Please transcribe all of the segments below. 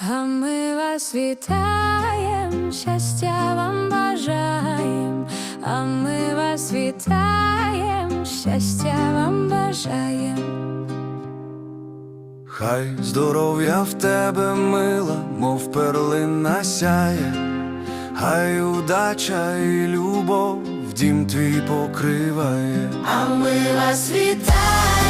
А ми вас вітаєм, щастя вам бажаєм, а ми вас вітаєм, щастя вам бажаєм. Хай здоров'я в тебе мила, мов перлина сяє, хай удача і любов в дім твій покриває. А ми вас вітаєм,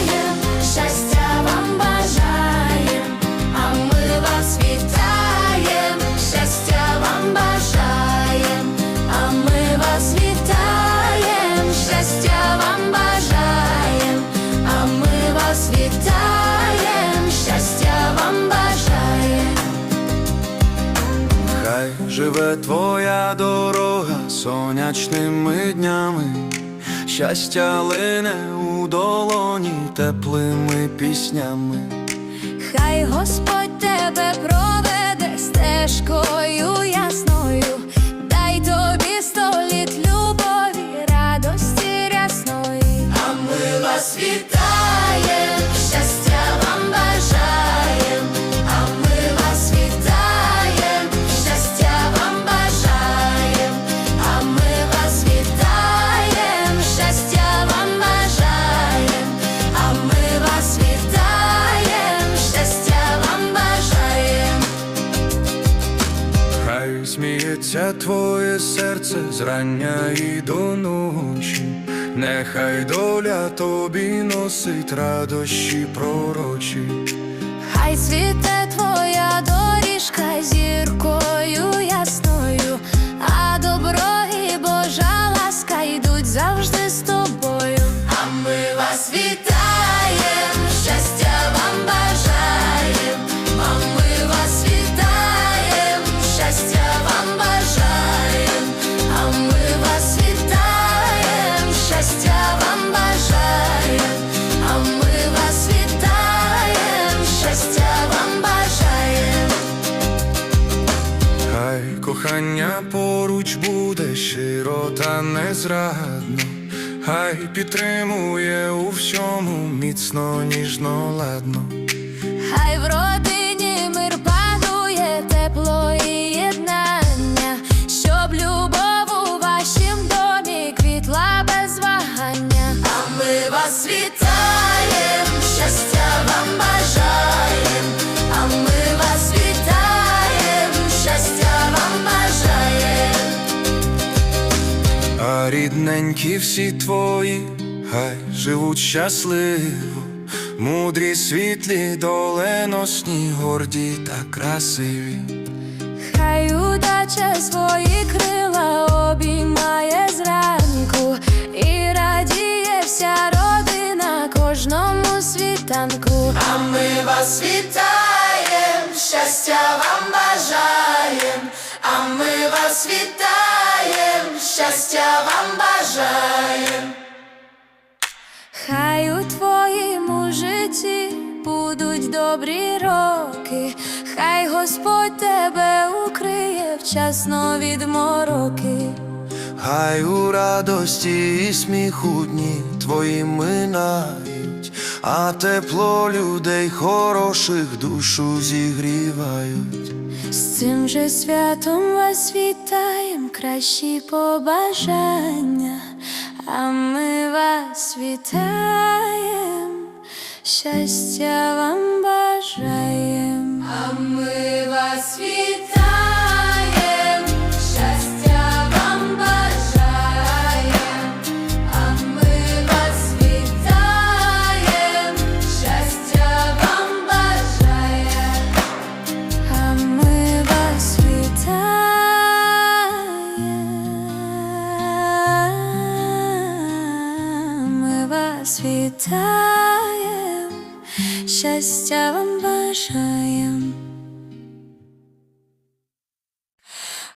живе твоя дорога сонячними днями, щастя лине у долоні теплими піснями. Хай Господь тебе твоє серце зрання і до ночі, нехай доля тобі носить радощі пророчі. Хай світе кохання поруч буде щиро та незрадно, хай підтримує у всьому міцно, ніжно, ладно. Хай в рідненькі всі твої, хай живуть щасливо, мудрі, світлі, доленосні, горді та красиві. Хай удача свої крила обіймає зранку і радіє вся родина кожному світанку. А ми вас вітаєм, щастя вам бажаєм, а ми вас вітаєм, щастя вам бажаєм. Хай у твоєму житті будуть добрі роки, хай Господь тебе укриє вчасно від мороки. Хай у радості і сміху дні твої минають, а тепло людей хороших душу зігрівають. З цим же святом вас вітаєм, кращі побажання, а ми вас вітаєм, щастя вам бажаєм, а ми вас вітаєм, вітаєм, щастя вам бажаєм.